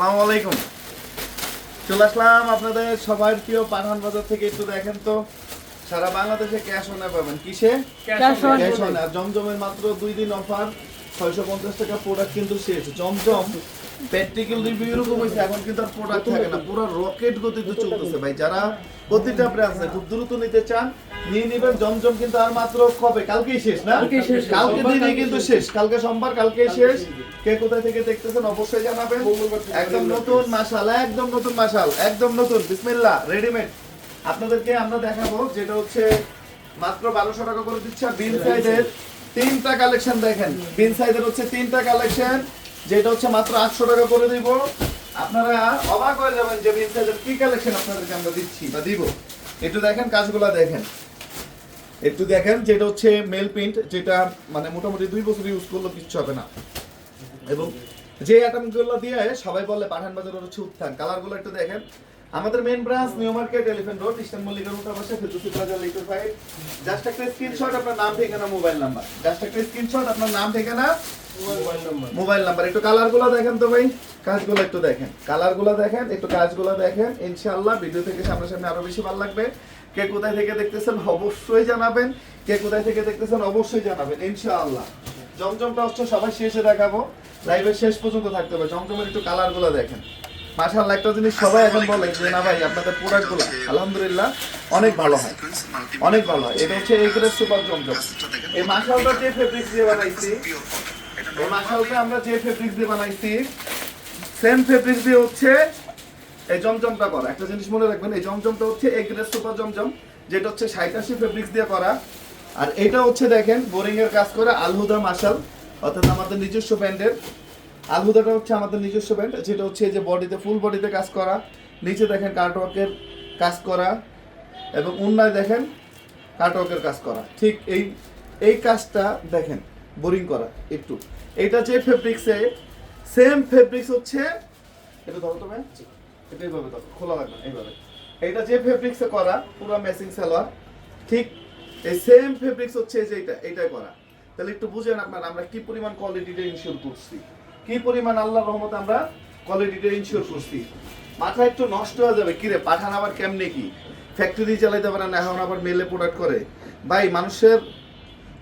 আসসালামু আলাইকুম। চলে আসলাম আপনাদের সবার প্রিয় পাঠান বাজার থেকে একটু দেখেন তো। সারা বাংলাদেশে ক্যাশ অনে পাবেন। কিসে? ক্যাশ অনে জমজমের মাত্র দুই দিন অফার ছয়শো পঞ্চাশ টাকা প্রোডাক্ট কিন্তু শেষ। জমজম প্র্যাকটিক্যাল রিভিউ এরকম হয়েছে এখন কিন্তু আর প্রোডাক্ট থাকে না। পুরো রকেট গতিতে চলতেছে ভাই যারা প্রতিটা ব্রাঞ্চে খুব দ্রুত নিতে চান নিয়ে নেবেন। জমজম কিন্তু আর মাত্র কবে? কালকেই শেষ না? কালকে দিনে কিন্তু শেষ। কালকে সোমবার কালকে শেষ। কে কোথায় থেকে দেখতেছেন অবশ্যই জানাবেন। একদম নতুন মাশাল একদম নতুন মাশাল একদম নতুন। বিসমিল্লাহ রেডিমেড আপনাদেরকে আমরা দেখাবো যেটা হচ্ছে মাত্র বারোশো টাকা করে দিচ্ছে। বিন সাইজের তিনটা কালেকশন দেখেন। বিন সাইজের হচ্ছে তিনটা কালেকশন যেটা হচ্ছে মাত্র আটশো টাকা করে দিব। আপনারা অবাক হয়ে যাবেন যে মিনসাইজের কি কালেকশন আপনাদেরকে আমরা দিচ্ছি বা দিব। একটু দেখেন, কাজগুলো দেখেন। একটু দেখেন, যেটা হচ্ছে মেল প্রিন্ট যেটা মানে মোটামুটি দুই বছর ইউজ করলে কিচ্ছু হবে না। এবং যে আইটেমগুলো দিয়ে সবাই বলে পাঠান বাজার হচ্ছে উত্থান কালারগুলো একটু দেখেন। আমাদের main branch new market elephant road eastern মল্লিকার উল্টা পাশে Ferdousi plaza little five just একটা স্ক্রিনশট আপনার নাম ঠিকানা মোবাইল নাম্বার জাস্ট একটা স্ক্রিনশট আপনার নাম ঠিকানা মোবাইল নাম্বার একটু কালারগুলো দেখেন তো ভাই। কাজগুলো একটু দেখেন। কালারগুলো দেখেন একটু কাজগুলো দেখেন। ইনশাআল্লাহ ভিডিও থেকে সামনাসামনি আরও বেশি ভালো লাগবে। কে কোথায় থেকে দেখতেছেন অবশ্যই জানাবেন। কে কোথায় থেকে দেখতেছেন অবশ্যই জানাবেন ইনশাআল্লাহ। জমজমটা হচ্ছে সবাই শেষে দেখাবো। লাইভের শেষ পর্যন্ত থাকতে হবে। জমজমের একটু কালারগুলো দেখেন। মাশাআল্লাহ, একটা জিনিস সবাই এখন বলে যে, না ভাই, আপনাদের প্রোডাক্টগুলো আলহামদুলিল্লাহ, অনেক ভালো হয়। অনেক ভালো হয়। এটা হচ্ছে এই গ্রেড সুপার জমজম। এই মাশাআল্লাহ যে ফেব্রিক দিয়ে বানাইছি, এই মাশাআল্লাহ আমরা যে ফেব্রিক দিয়ে বানাইছি সেম ফেব্রিক দিয়ে হচ্ছে এই জমজমটা করা। একটা জিনিস মনে রাখবেন, এই জমজমটা হচ্ছে এই গ্রেড সুপার জমজম, যেটা হচ্ছে সাইটাশি ফেব্রিক্স দিয়ে করা। আর এটা হচ্ছে দেখেন, বোরিং এর কাজ করে আলহুদা মাশাল, অর্থাৎ আমাদের নিজস্ব ব্র্যান্ডের। আলহুদাটা হচ্ছে আমাদের নিজস্ব ব্র্যান্ড যেটা হচ্ছে এই যে বডিতে ফুল বডিতে কাজ করা। নিচে দেখেন কার্টওয়ার্কের কাজ করা এবং উন্নয় দেখেন কার্টওয়ার্কের কাজ করা। ঠিক এই এই কাজটা দেখেন বোরিং করা একটু। এটা যে ফেব্রিক্সে সেম ফেব্রিক্স হচ্ছে এটা ধরো তো ম্যাম এটা এইভাবে ধরো খোলা লাগবে এইভাবে। এটা যে ফেব্রিক্সে করা পুরো ম্যাচিং সালোয়ার ঠিক এই সেম ফেব্রিক্স হচ্ছে যে এটা এইটাই করা। তাহলে একটু বুঝেন আপনারা আমরা কি পরিমাণ কোয়ালিটিটা ইনশিওর করছি? কি পরিমাণ আল্লাহর রহমতে আমরা কোয়ালিটিটা ইনশিওর করছি? মাথা একটু নষ্ট হয়ে যাবে। কিরে, পাঠান আবার কেমনে কি? ফ্যাক্টরি চালাইতে পারে না, এখন আবার মেলে প্রোডাক্ট করে। ভাই, মানুষের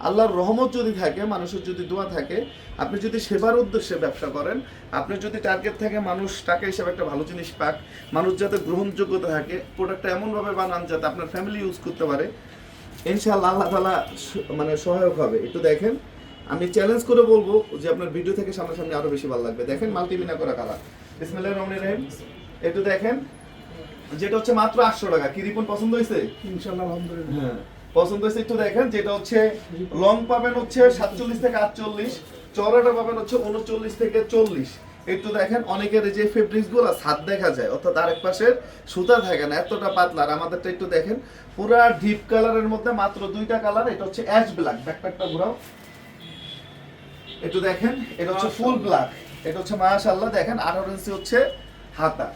আল্লাহর রহমত যদি থাকে, মানুষের যদি দোয়া থাকে, আপনি যদি সেবার উদ্দেশ্যে ব্যবসা করেন, আপনি যদি টার্গেট থাকে মানুষ, টাকা হিসাবে একটা ভালো জিনিস পাক, মানুষ যাতে গ্রহণযোগ্যতা থাকে প্রোডাক্টটা এমনভাবে বানান যাতে আপনার ফ্যামিলি ইউজ করতে পারে, ইনশাআল্লাহ আল্লাহ তালা মানে সহায়ক হবে। একটু দেখেন। আমি চ্যালেঞ্জ করে বলব যে আপনার ভিডিও থেকে সামনাসামনি আরও বেশি ভালো লাগবে। দেখেন মাল্টিমিনা করা কালার বিসমিল্লাহির রহমানির রহিম। একটু দেখেন। যেটা হচ্ছে মাত্র আটশো টাকা। কি রিপন পছন্দ হয়েছে? ইনশাআল্লাহ আলহামদুলিল্লাহ। হ্যাঁ পছন্দ হয়েছে? একটু দেখেন। যেটা হচ্ছে লং পাবেন হচ্ছে সাতচল্লিশ থেকে আটচল্লিশ চড়াটা পাবেন হচ্ছে উনচল্লিশ থেকে চল্লিশ। একটু দেখেন অনেকের যে ফেব্রিক্সগুলো ছাদ দেখা যায় অর্থাৎ আরেক পাশের সুতা থাকে না এতটা পাতলা। আর আমাদেরটা একটু দেখেন পুরা ডিপ কালারের মধ্যে মাত্র দুইটা কালার এটা হচ্ছে অ্যাশ ব্ল্যাক ব্যাকপ্যাকটা ঘুরাও। একটু দেখেন এটা হচ্ছে ফুল ব্ল্যাক এটা হচ্ছে মাশাআল্লাহ দেখেন আঠারো ইঞ্চি হচ্ছে হাতা।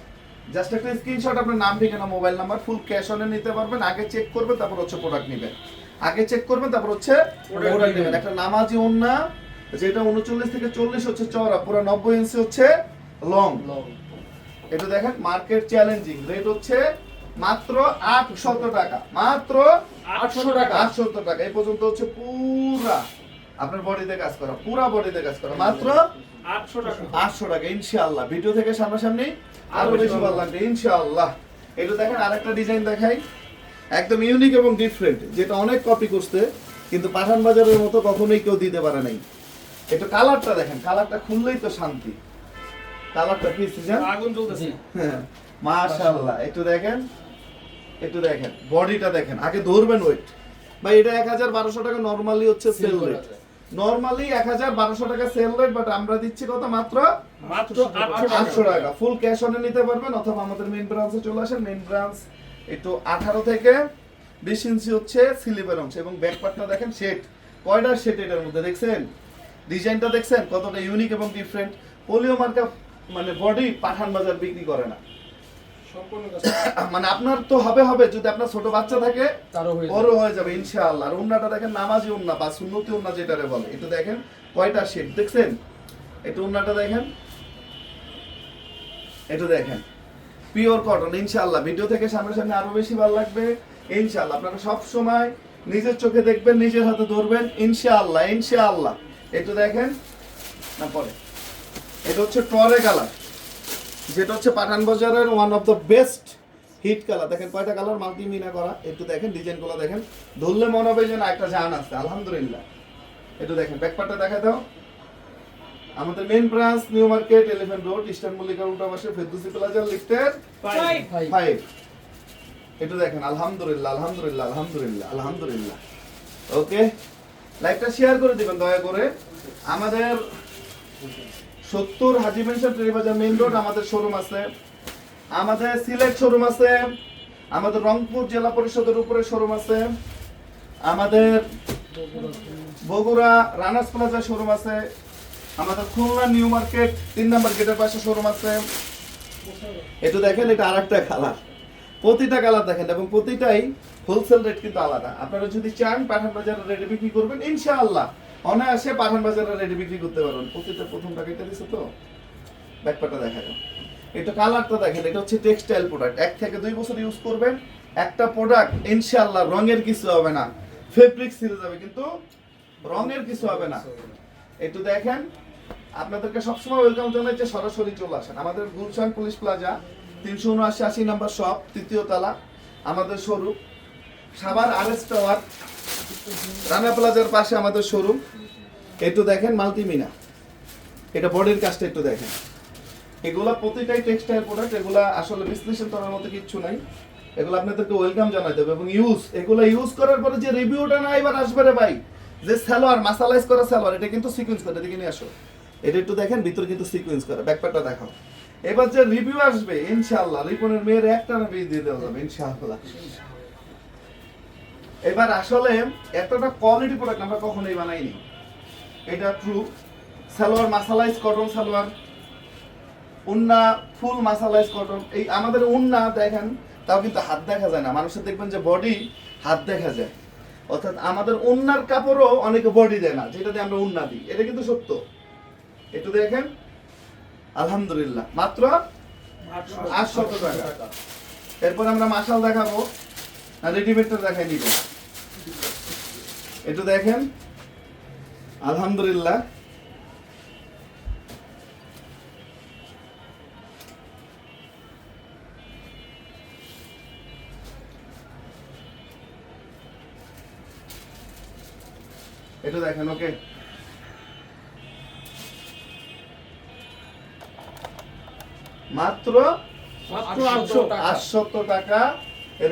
জাস্ট একটা স্ক্রিনশট আপনার নাম ঠিকানা মোবাইল নাম্বার ফুল ক্যাশ অনে নিতে পারবেন আগে চেক করবেন তারপর হচ্ছে প্রোডাক্ট নেবেন। আগে চেক করবেন তারপর হচ্ছে প্রোডাক্ট নেবেন। একটা নামাজি ওন্না যেটা উনচল্লিশ থেকে চল্লিশ হচ্ছে চওড়া পুরো নব্বই ইঞ্চি হচ্ছে লং এটা দেখেন মার্কেট চ্যালেঞ্জিং রেট হচ্ছে মাত্র আটশত টাকা। মাত্র আটশো টাকা। আটশত টাকা। এই পর্যন্ত হচ্ছে পুরা আপনার বডিতে কাজ করা পুরা বডিতে কাজ করা মাত্র আটশো টাকা। আটশো টাকা ইনশাআল্লাহ। ভিডিও থেকে সামনাসামনি আরও বেশি ভালো লাগবে ইনশাআল্লাহ। এটা দেখেন আরেকটা ডিজাইন দেখাই। একদম ইউনিক এবং ডিফারেন্ট যেটা অনেক কপি করছে কিন্তু পাঠান বাজারের মতো কখনোই কেউ দিতে পারে নাই। একটু কালারটা দেখেন কালারটা খুললেই তো শান্তি। কালারটা কি সিজন? আগুন জ্বলতেছে। হ্যাঁ মাশাআল্লাহ। একটু দেখেন একটু দেখেন বডিটা দেখেন। আগে ধরবেন ওয়েট ভাই এটা এক হাজার বারোশো টাকা নর্মালি হচ্ছে সেল রেট নর্মালি এক হাজার বারোশো টাকা সেল রেট বাট আমরা দিচ্ছি কত? মাত্র মাত্র আটশো আটশো টাকা। ফুল ক্যাশ অনে নিতে পারবেন অথবা আমাদের মেইন ব্রাঞ্চে চলে আসেন। মেইন ব্রাঞ্চ একটু আঠারো থেকে বিশ ইঞ্চি হচ্ছে স্লিপের অংশ এবং ব্যাক পার্টটা দেখেন সেট কয়টা সেট এটার মধ্যে? দেখছেন? ডিজাইনটা দেখছেন? কতটা ইউনিক এবং ডিফারেন্ট পোলিও মার্কা মানে বডি পাঠান বাজার বিক্রি করে না। মানে আপনার তো হবে হবে। যদি আপনার ছোট বাচ্চা থাকে হয়ে বড় হয়ে যাবে ইনশাআল্লাহ। আর উন্নাটা দেখেন নামাজি উন্না বা সুন্নতি উন্না যেটারে বলে। এটা দেখেন কয়টা শেড দেখছেন? এটা উন্নাটা দেখেন। এটা দেখেন। পিওর কটন ইনশাআল্লাহ। ভিডিও থেকে সামনে সামনে আরও বেশি ভালো লাগবে ইনশাআল্লাহ। আপনারা সব সময় নিজের চোখে দেখবেন নিজের হাতে ধরবেন ইনশাআল্লাহ ইনশাআল্লাহ। একটু দেখেন না পরে। এটা হচ্ছে টরে কালার। যেটা হচ্ছে পাঠান বাজারের one of the best hit colour দেখেন কয়টা কালার মাল্টি মিনা করা। একটু দেখেন ডিজাইনগুলো দেখেন। ধরলে মনে হবে যেন একটা জান আছে। আলহামদুলিল্লাহ। একটু দেখেন ব্যাকপারটা দেখা দাও। আমাদের main branch new market elephant road eastern মল্লিকার উল্টা পাশে ফেরদৌসি প্লাজা লিফটের. ফাইভ একটু দেখেন আলহামদুলিল্লাহ আলহামদুলিল্লাহ আলহামদুলিল্লাহ আলহামদুলিল্লাহ। ওকে লাইকটা শেয়ার করে দিবেন দয়া করে। আমাদের সত্তর হাজি মেনশন মেইন রোড, আমাদের শোরুম আছে। আমাদের সিলেট শোরুম আছে। আমাদের রংপুর জেলা পরিষদের উপরে শোরুম আছে। আমাদের বগুড়া রানার্স প্লাজা শোরুম আছে। আমাদের খুলনা নিউ মার্কেট, তিন নম্বর গেটের পাশে শোরুম আছে। একটু দেখেন, এটা আরেকটা কালার প্রতিটা কালার দেখেন, এবং প্রতিটাই হোলসেল রেট কিন্তু আলাদা। আপনারা যদি চান পাঠান বাজারে রেডি বিক্রি করবেন, ইনশাআল্লাহ। অনায়াসে পাঠান বাজারে রেডি বিক্রি করতে পারবেন। প্রতিটা প্রথম টাকাটা দিছে তো? ব্যাকপাটা দেখা যাও এটা কালারটা দেখেন, এটা হচ্ছে টেক্সটাইল প্রোডাক্ট এক থেকে দুই বছর ইউজ করবেন। একটা প্রোডাক্ট ইনশাআল্লাহ, রঙের কিছু হবে না। ফেব্রিক ছিঁড়ে যাবে, কিন্তু রঙের কিছু হবে না। একটু দেখেন, আপনাদেরকে সবসময় ওয়েলকাম জানাচ্ছি সরাসরি চলে আসেন। আমাদের গুলশান পুলিশ প্লাজা তিনশো উনআশি আশি নাম্বার শপ তৃতীয় তলা, আমাদের শোরুম সাবার আরএস টাওয়ার, রানা প্লাজার পাশে আমাদের শোরুম একটু দেখেন মাল্টিমিনা এটা বডির কাজটা একটু দেখেন। এগুলা প্রতিটাই টেক্সটাইল প্রোডাক্ট এগুলা আসলে বিশ্লেষণ করার মতো কিছু নাই। এগুলো আপনাদেরকে ওয়েলকাম এবং ইউজ এগুলো ইউজ করার পরে যে রিভিউটা না এবার আসবে রে ভাই, যে সালোয়ার মাসালাইজ করা সালোয়ার এটা কিন্তু সিকোয়েন্স করে এদিকে নিয়ে আসো। এটা একটু দেখেন, ভিতরে কিন্তু সিকোয়েন্স করে ব্যাকপ্যাকটা দেখাও। এবার যে রিভিউ আসবে, ইনশাআল্লাহ, রিপনের মেয়ের একটা না দিয়ে দেওয়া যাবে এবার আসলে এতটা কোয়ালিটি প্রোডাক্ট আমরা কখনোই বানাইনি। এটা true salwar mercerised cotton salwar. উন্না ফুল মাসালাইজ কটন এই আমাদের উন্না দেখেন তাও কিন্তু হাত দেখা যায় না। মানুষের দেখবেন যে বডি হাত দেখা যায়। অর্থাৎ আমাদের উন্নার কাপড়ও অনেকে বডি দেয় না যেটা দিয়ে আমরা উন্না দিই। এটা কিন্তু সত্য। একটু দেখেন। আলহামদুলিল্লাহ। মাত্র আটশো আটশত টাকা। এরপর আমরা মাসাল দেখাবো। রেডিমেডটা দেখাই নিব। একটু দেখেন। আলহামদুলিল্লাহ। একটু দেখেন ওকে? মাত্র আটশো টাকা। টাকা।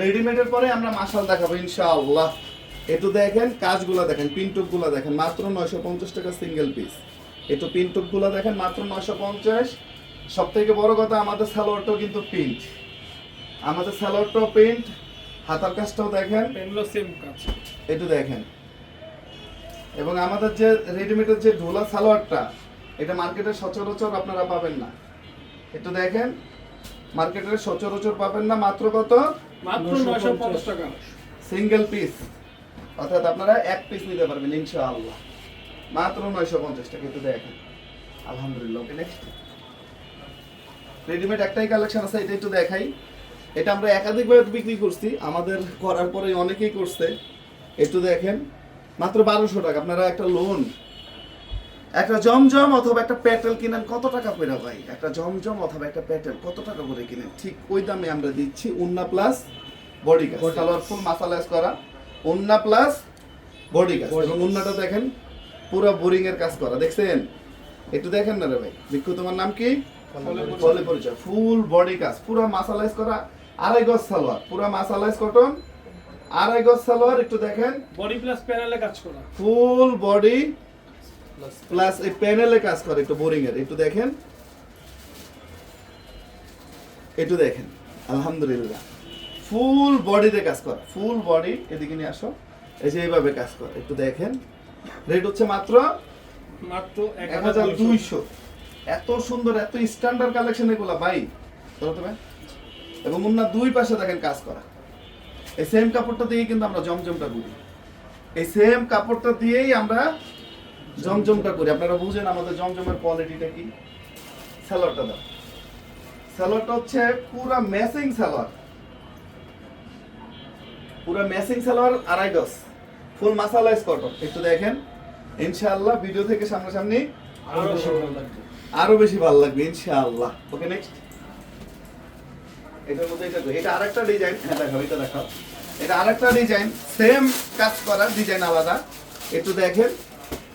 রেডিমেডের পরে আমরা মাসাল দেখাবো ইনশাআল্লাহ। একটু দেখেন কাজগুলো দেখেন পিনটুকগুলো দেখেন মাত্র নয়শো পঞ্চাশ টাকা সিঙ্গেল পিস একটু পিনটুকগুলো দেখেন মাত্র নয়শো পঞ্চাশ। সব থেকে বড় কথা আমাদের সালোয়ারটাও কিন্তু প্রিন্ট আমাদের সালোয়ারটাও প্রিন্ট হাতার কাজটাও দেখেন। এগুলো সেম কাজ। একটু দেখেন। এবং আমাদের যে রেডিমেডের যে ঢোলা সালোয়ারটা এটা মার্কেটে সচরাচর আপনারা পাবেন না। একটু দেখেন মার্কেটে সচরাচর পাবেন না মাত্র কত? মাত্র নয়শো পঞ্চাশ। টাকা। সিঙ্গেল পিস অর্থাৎ আপনারা এক পিস নিতে পারবেন ইনশাআল্লাহ। মাত্র নয়শো পঞ্চাশ টাকা একটু দেখেন। আলহামদুলিল্লাহ ওকে নেক্সট রেডিমেড একটাই কালেকশন আছে এটা একটু দেখাই। এটা আমরা একাধিকভাবে বিক্রি করছি আমাদের করার পরে অনেকেই করছে। একটু দেখেন মাত্র বারোশো টাকা আপনারা একটা লোন একটা জমজম অথবা একটা প্যাটেল কিনেন কত টাকা করে ভাই? একটা জমজম অথবা একটা প্যাটেল কত টাকা করে কিনেন? ঠিক ওই দামে আমরা দিচ্ছি উন্না প্লাস বডি কালারফুল মাসালাইজ করা। উন্না প্লাস বডি গাছ এবং উন্নাটা দেখেন পুরো বোরিং এর কাজ করা। দেখছেন? একটু দেখেন না রে ভাই। ভিক্ষু তোমার নাম কি? ফলে পরিচয় ফুল বডি কাজ পুরো মাসালাইজ করা আড়াই গজ সালোয়ার। পুরো মাসালাইজ কটন আড়াই গজ সালোয়ার একটু দেখেন। বডি প্লাস প্যানেলে কাজ করা। ফুল বডি প্লাস এই প্যানেলে কাজ করে একটু বোরিং এর। একটু দেখেন। একটু দেখেন। আলহামদুলিল্লাহ। ফুল বডিতে কাজ করে। ফুল বডি এদিকে নিয়ে আসো। এই যে এইভাবে কাজ করে। একটু দেখেন। রেট হচ্ছে মাত্র মাত্র এক হাজার দুইশো। এত সুন্দর এত স্ট্যান্ডার্ড কালেকশন এগুলা ভাই। ধরো তো ভাই। এবং অন্য দুই পাশে দেখেন কাজ করা। এই সেম কাপড়টা দিয়েই কিন্তু আমরা জমজমটা করি এই সেম কাপড়টা দিয়েই আমরা জমজমটা করি। আপনারা বুঝেন আমাদের জমজমের কোয়ালিটিটা কি? স্যালোয়ারটা দাও। সালোয়ারটা হচ্ছে পুরা ম্যাচিং সালোয়ার পুরা ম্যাচিং সালোয়ার আড়াই গজ। ফুল মাসালাইজ কটন একটু দেখেন। ইনশাআল্লাহ ভিডিও থেকে সামনাসামনি আরও বেশি ভালো লাগবে। আরও বেশি ভালো লাগবে ইনশাআল্লাহ। ওকে নেক্সট এটার মধ্যে এটা এটা আরেকটা ডিজাইন হ্যাঁ দেখাও এটা দেখাও। এটা আরেকটা ডিজাইন সেম কাজ করা ডিজাইন আলাদা। একটু দেখেন।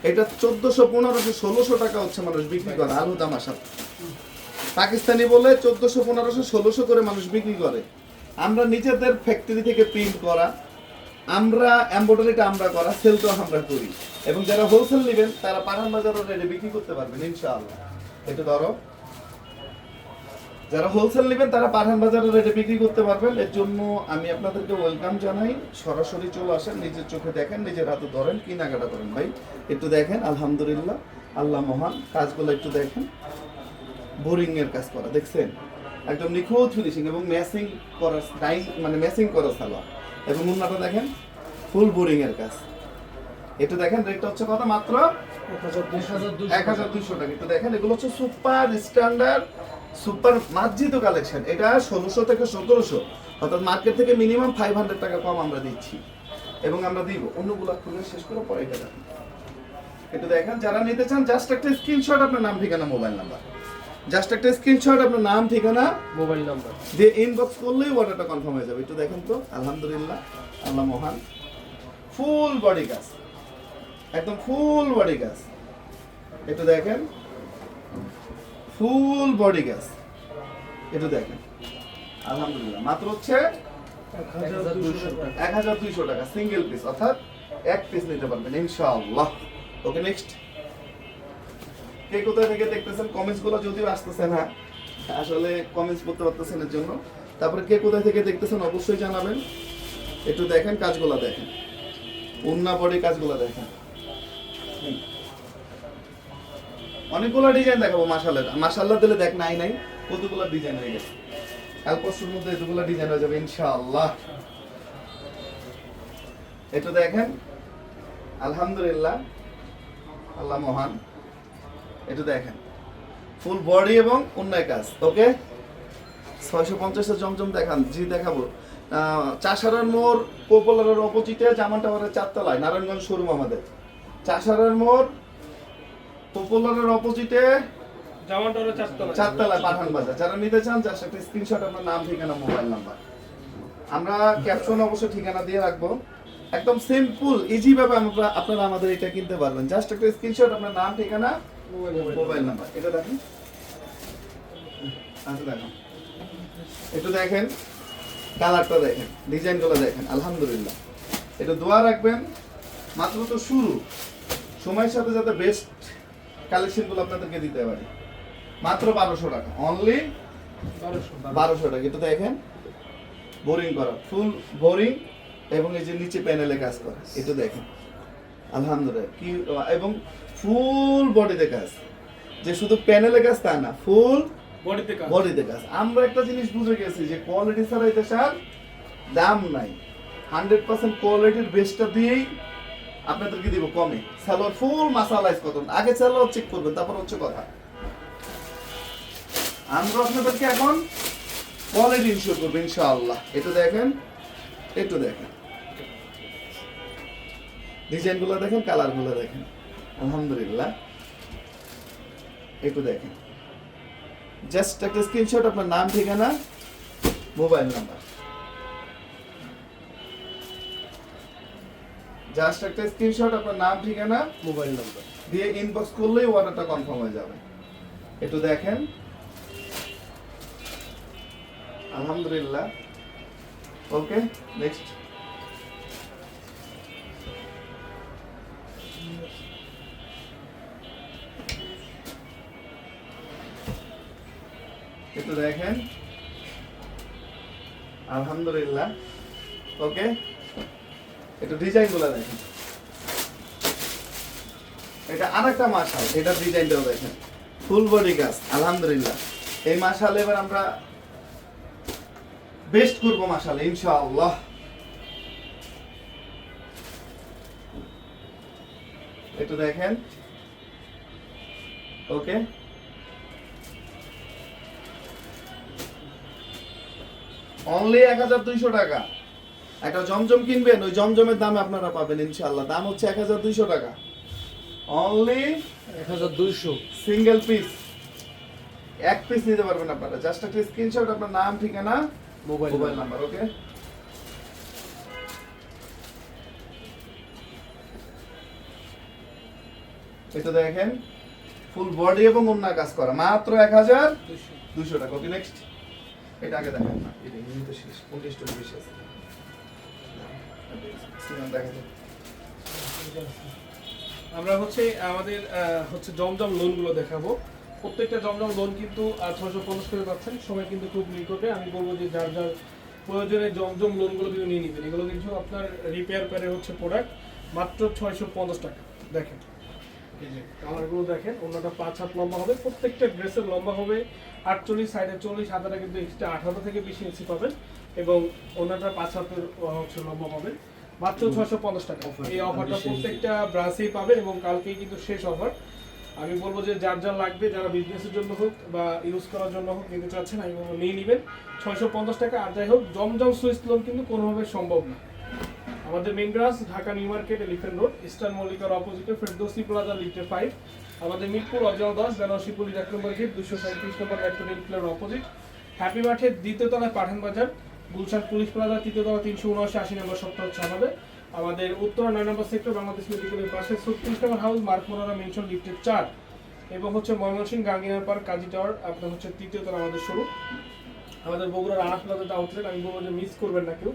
এটা চোদ্দশো পনেরোশো ষোলোশো টাকা হচ্ছে মানুষ বিক্রি করে আলু তামাশা। পাকিস্তানি বলে চোদ্দশো পনেরোশো ষোলোশো করে মানুষ বিক্রি করে। আমরা নিজেদের ফ্যাক্টরি থেকে প্রিন্ট করা, আমরা এম্ব্রয়ডারিটা আমরা করা সেলটাও আমরা করি। এবং যারা হোলসেল নেবেন, তারা পাঠান বাজারও রেটে বিক্রি করতে পারবেন, ইনশাআল্লাহ। এটা ধরো। যারা হোলসেল নেবেন, তারা পাঠান বাজারের রেটে বিক্রি করতে পারবেন। এর জন্য আমি আপনাদেরকে ওয়েলকাম জানাই। সরাসরি চলে আসেন, নিজের চোখে দেখেন, নিজের হাতে ধরেন কেনাকাটা করেন ভাই। একটু দেখেন, আলহামদুলিল্লাহ, আল্লাহ মহান, কাজগুলো একটু দেখেন। বোরিং এর কাজ করা, দেখছেন? একদম নিখুঁত ফিনিশিং এবং ম্যাচিং করা টাইম মানে ম্যাচিং করা সালোয়ার। এবং অন্যটা দেখেন ফুল বোরিং এর কাজ। এটা দেখেন রেটটা হচ্ছে কত মাত্র? এক হাজার দুইশো। টাকা। একটু দেখেন এগুলো হচ্ছে সুপার স্ট্যান্ডার্ড সুপার মার্জিত কালেকশন এটা ষোলোশো থেকে সতেরোশো। অর্থাৎ মার্কেট থেকে মিনিমাম ফাইভ হান্ড্রেড টাকা কম আমরা দিচ্ছি। এবং আমরা দিব। অন্যগুলো খুলে শেষ করে পরে এটা দেখেন। একটু দেখেন যারা নিতে চান জাস্ট একটা স্ক্রিনশট আপনার নাম ঠিকানা মোবাইল নাম্বার জাস্ট একটা স্ক্রিনশট আপনার নাম ঠিকানা মোবাইল নাম্বার। দিয়ে ইনবক্স করলেই অর্ডারটা কনফার্ম হয়ে যাবে। একটু দেখেন তো আলহামদুলিল্লাহ আল্লাহ মহান। ফুল বডি গাছ একদম ফুল বডি গাছ একটু দেখেন ফুল বডি কাজ একটু দেখেন আলহামদুলিল্লাহ। মাত্র হচ্ছে এক হাজার দুইশো টাকা। সিঙ্গেল পিস অর্থাৎ এক পিস নিতে পারবেন ইনশাআল্লাহ। ওকে নেক্সট কে কোথায় থেকে দেখতেছেন? যদিও আসতেছে না, আসলে কমেন্টস করতে পারতেছেন এর জন্য। তারপরে কে কোথায় থেকে দেখতেছেন অবশ্যই জানাবেন। একটু দেখেন, কাজগুলো দেখেন। উন্না বডি কাজগুলো দেখেন। অনেকগুলো ডিজাইন দেখাবো মাসাল্লাহ মাসাল্লাহ দিলে দেখ, নাই নাই। কতগুলো ডিজাইন হয়ে গেছে। কাল মধ্যে এতগুলো ডিজাইন হয়ে যাবে, ইনশাআল্লাহ। একটু দেখেন। আলহামদুলিল্লাহ। আল্লাহ মহান। একটু দেখেন। ফুল বডি এবং অন্যায় কাজ ওকে ছয়শো পঞ্চাশের জমজম দেখান জি দেখাবো। চাষারার মোড় পপুলারের অপোজিটে জামান টাওয়ারের চারতলায় নারায়ণগঞ্জ শোরুম আমাদের। চাষারার মোড় পপুলারের অপোজিটে চারতলায়। পাঠান বাজার। যারা নিতে চান যার সাথে স্ক্রিনশট আপনার নাম ঠিকানা মোবাইল নাম্বার আমরা ক্যাপশন অবশ্যই ঠিকানা দিয়ে রাখব। একদম সিম্পল ইজি ভাবে আমরা আপনারা আমাদের এটা কিনতে পারবেন। জাস্ট একটা স্ক্রিনশট আপনার নাম ঠিকানা মোবাইল নাম্বার। এটা দেখেন। আচ্ছা দেখেন। কালারটা দেখেন, ডিজাইনগুলো দেখেন, আলহামদুলিল্লাহ। একটু দোয়া রাখবেন। মাত্র তো শুরু। সময়ের সাথে বেস্ট কালেকশনগুলো আপনাদেরকে দিতে মাত্র বারোশো টাকা। বারোশো টাকা। একটু দেখেন। বোরিং করা। ফুল বোরিং এবং এই যে নিচে প্যানেলে কাজ করা। একটু দেখেন। আলহামদুলিল্লাহ। কি এবং ফুল বডিতে কাজ। যে শুধু প্যানেলে কাজ তা না ফুল বডিতে কাজ। বডিতে কাজ। আমরা একটা জিনিস বুঝে গেছি যে কোয়ালিটি ছাড়া এটা সার দাম নাই। হান্ড্রেড পার্সেন্ট কোয়ালিটির বেস্টটা দিয়েই আপনাদেরকে দিব কমে। সালোয়ার ফুল মাসালাইজ করুন আগে সালোয়ার চেক করবেন তারপর হচ্ছে কথা। আমরা আপনাদেরকে এখন কোয়ালিটি ইনশিওর করব ইনশাআল্লাহ। এটা দেখেন একটু দেখেন। ডিজাইনগুলো দেখেন কালারগুলো দেখেন। আলহামদুলিল্লাহ। একটু দেখেন। জাস্ট একটা স্ক্রিনশট আপনার নাম, ঠিকানা মোবাইল নাম্বার জাস্ট একটা স্ক্রিনশট আপনার নাম, ঠিকানা মোবাইল নাম্বার দিয়ে ইনবক্স করলেই অর্ডারটা কনফার্ম হয়ে যাবে। একটু দেখেন। আলহামদুলিল্লাহ। ওকে নেক্সট একটু দেখেন। আলহামদুলিল্লাহ। ওকে? একটু ডিজাইনগুলো দেখেন। এটা আরেকটা মাশাল, এটা ডিজাইনটাও দেখেন। ফুল বডি কাজ, আলহামদুলিল্লাহ। এই মাশাল এবার আমরা বেস্ট করব মাশাল, ইনশাআল্লাহ। একটু দেখেন। ওকে? অনলি এক হাজার দুইশো টাকা। একটা জমজম কিনবেন ওই জমজমের দামে আপনারা পাবেন ইনশাল্লাহ দাম হচ্ছে এক হাজার দুইশো টাকা। অনলি এক হাজার দুইশো। সিঙ্গেল পিস এক পিস নিতে পারবেন আপনারা। জাস্ট একটা স্ক্রিনশট আপনার নাম ঠিকানা মোবাইল মোবাইল নাম্বার ওকে এটা দেখেন ফুল বডি এবং অন্য কাজ করা। মাত্র এক হাজার দুশো টাকা ওকে নেক্সট এটা আগে দেখেন। এমনিতে শেষ টু বিশ। আমরা হচ্ছে, আমাদের হচ্ছে জমজম লোনগুলো দেখাবো। প্রত্যেকটা জমজম লোন কিন্তু ছয়শো পঞ্চাশ করে পাচ্ছেন। সময় কিন্তু খুব নিকটে। আমি বলব যে যার যার প্রয়োজনে জমজম লোনগুলো কিন্তু নিয়ে নেবেন। এগুলো কিন্তু আপনার রিপেয়ার প্যারে হচ্ছে প্রোডাক্ট মাত্র ছয়শো পঞ্চাশ টাকা। দেখেন। কালারগুলো দেখেন অন্যটা পাঁচ হাত লম্বা হবে প্রত্যেকটা ড্রেসের লম্বা হবে। আটচল্লিশ সাইডে চল্লিশ হাতাটা কিন্তু এক্সট্রা হাতা থেকে বেশি ইঞ্চি পাবেন এবং অন্যটা পাঁচ হাতের হচ্ছে লম্বা পাবেন। মাত্র ছয়শো পঞ্চাশ টাকা। এই অফারটা প্রত্যেকটা ব্রাঞ্চেই পাবেন এবং কালকেই কিন্তু শেষ অফার আমি বলব যে যার যার লাগবে যারা বিজনেসের জন্য হোক বা ইউজ করার জন্য হোক নিতে চাচ্ছেন আমি বলব নিয়ে নেবেন। ছয়শো পঞ্চাশ টাকা আর যাই হোক জমজম সুইচ লোন কিন্তু কোনোভাবে সম্ভব না। আমাদের main branch Dhaka new market elephant road eastern মল্লিকার অপোজিটে ফেরদৌসি প্লাজা লিফটের ফাইভ আমাদের মিরপুর অজয় দাস বেনারসিপুর এক নম্বর গেট দুশো সাঁত্রিশ নম্বর metro player opposite happy market দ্বিতীয় তলায় পাঠান বাজার, গুলশান পুলিশ প্লাজা তৃতীয় তলা তিনশো উনআশি, আশি নম্বর সপ্তাহ হচ্ছে আমাদের। আমাদের উত্তর নয় নম্বর সেক্টর বাংলাদেশ মেডিকেলের পাশে ছত্রিশ নম্বর হাউস মার্ক মেনশন লিফটের চার এবং হচ্ছে ময়মনসিংহ গাঙ্গিনার পার্ক, কাজী টাওয়ার, আপনার হচ্ছে তৃতীয় তলা আমাদের শুরু আমাদের বগুড়ার আনাস প্লাজাতে আউটলেট আমি বলব যে মিস করবেন না কেউ।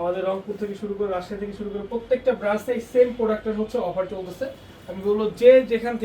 আমাদের রংপুর থেকে শুরু করে রাজশাহী থেকে শুরু করে প্রত্যেকটা ব্রাঞ্চে সেম প্রোডাক্টের হচ্ছে অফার চলতেছে। আমি বলব যে যেখান থেকে